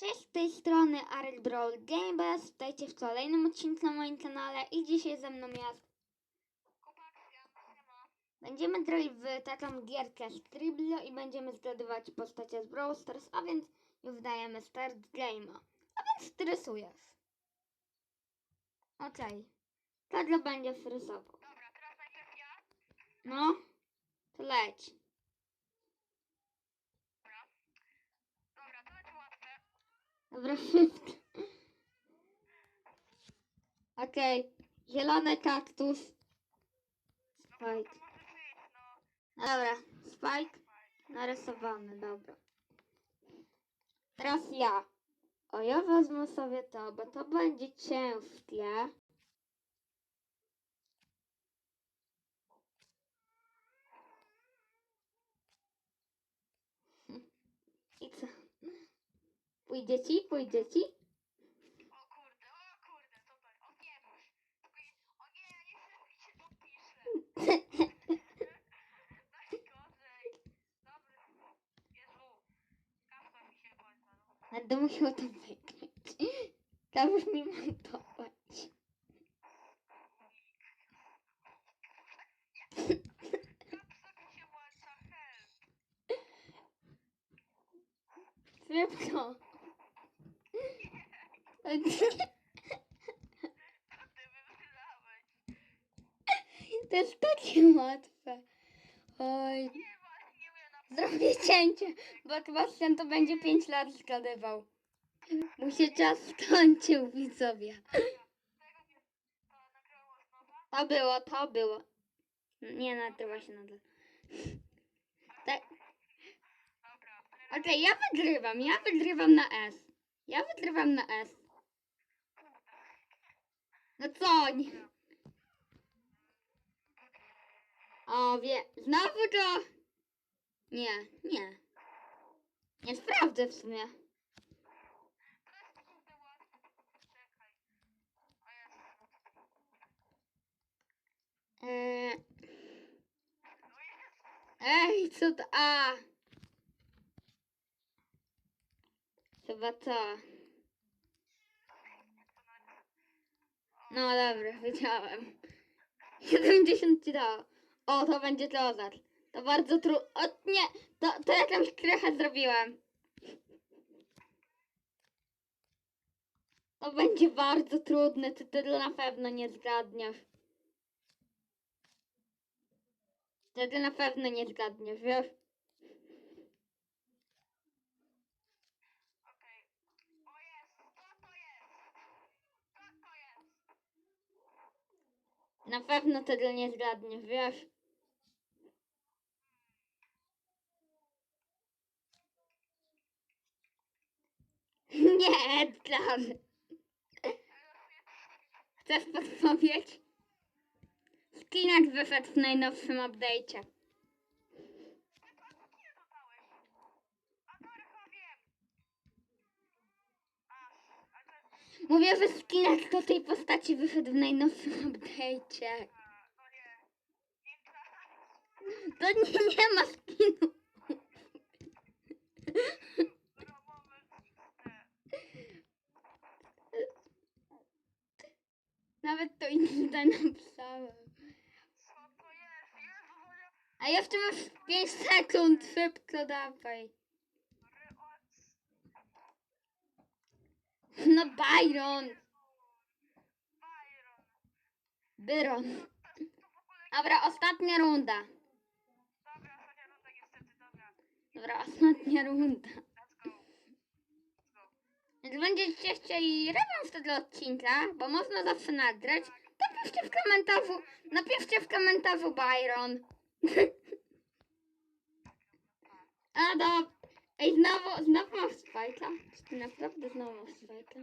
Cześć, z tej strony Arel Brawl Gamers. Witajcie w kolejnym odcinku na moim kanale i dzisiaj ze mną jest. Będziemy grali w taką gierkę Scribble i będziemy zgadywać postacie z Brawl Stars, a więc już dajemy start game'a. A więc stresujesz. Okej. Kadro będzie frysował. Dobra, teraz najpierw ja. No, to leć. Dobra, szybko. Okej. Zielony kaktus. Spike. Dobra, Spike narysowany, dobra. Teraz ja. O, ja wezmę sobie to, bo to będzie ciężkie. I co? Pójdzie ci? Pójdzie ci? O kurde, o kurde, jest? O nie, boż. O nie, ja nie chcę, jak się dopiszę. Najgorzej. Dobry. Jezu. Kasa mi się no. Będę musiał to wygrać. Kamuś mi montować. Kapsa mi się włącza, help. Szybko. To jest takie łatwe. Oj. Zrobię cięcie, bo Sebastian to będzie 5 lat zgadywał. Mu się czas skończył, widzowie. To było, to było. Nie nagrywa się nadal. Tak. Okej, ja wygrywam, ja wygrywam na S. Ja wygrywam na S. No co? Nie. O, wie, znowu to... Nie, nie. Nie sprawdzę w sumie. Eee, ej, co to? A! Chyba to. No dobra, wiedziałem. 70 ci dało. O, to będzie Lozar. To bardzo trudno. O nie, to, to jakąś krechę zrobiłem. To będzie bardzo trudne, ty tego na pewno nie zgadniesz. Wtedy na pewno nie zgadniesz, wiesz? Okej. O jest, co to jest? Co to jest? Na pewno tego nie zgadniesz, wiesz? Nie, Edgar. Chcesz podpowiedź? Skinak wyszedł w najnowszym update'cie. Nie dodałeś. A to chyba wiem. Aż, a to jest... Mówię, że skinak do tej postaci wyszedł w najnowszym update'cie. To nie, nie ma skinu. Nawet to inne napisałem. A jeszcze masz 5 sekund, szybko dawaj. Ry- o- No Byron. Byron. Dobra, ostatnia runda. Dobra, ostatnia runda niestety, dobra. Dobra, ostatnia runda. Jak będziecie chcieli tego odcinka, bo można zawsze nagrać, to piszcie w komentarzu, napiszcie w komentarzu Byron. A do... Ej, znowu, znowu masz spajka? Czy ty naprawdę znowu masz spajka?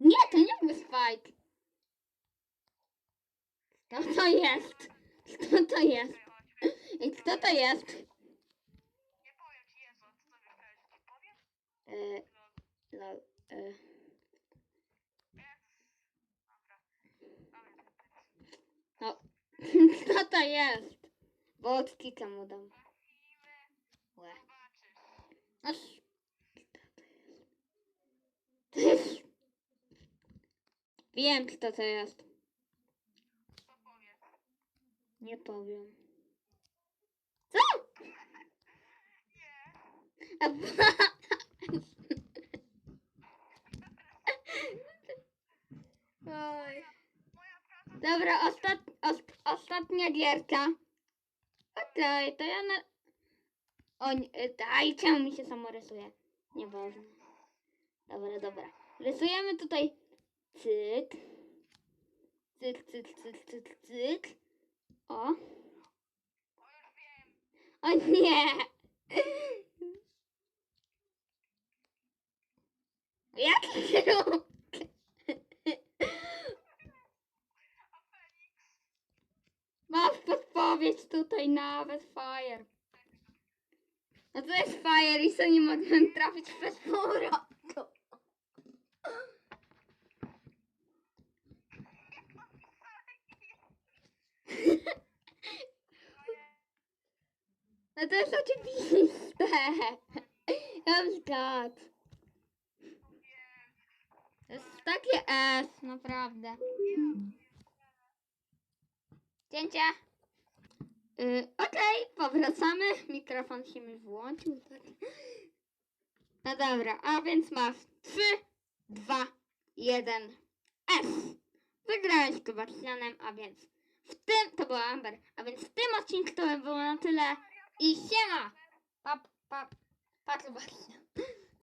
Nie, to nie był spike. Kto to jest? Kto to jest? Ej, kto to jest? Nie powiem ci, Jezu, co myślałeś, że ci powiem? E, No, e. Dobra, No, kto to jest? Bo od kika mu dam. Łe. Aż... Wiem, kto to jest. Nie powiem. Co? Oj. Dobra, ostat, ost, ostatnia gierka. To ja na... O, daj, czemu mi się samo rysuje? Nieważne. Dobra, dobra. Rysujemy tutaj cyk. Cyk, cyk, cyk, cyk, cyk. O. O nie! Jaki kruk? A Felix? Masz podpowiedź tutaj nawet Fire. No to jest Fire i co nie mogłem trafić przez pół roku. No to jest oczywiste. Ja. Wiem. To jest takie S, naprawdę. Cięcie. Yy, Okej, powracamy. Mikrofon się mi włączył. Tak. No dobra, a więc masz 3, 2, 1, S. Wygrałeś Sebastianem, a więc w tym, to była Amber, a więc w tym odcinku to by było na tyle i siema! Pa, pa, pa Sebastian.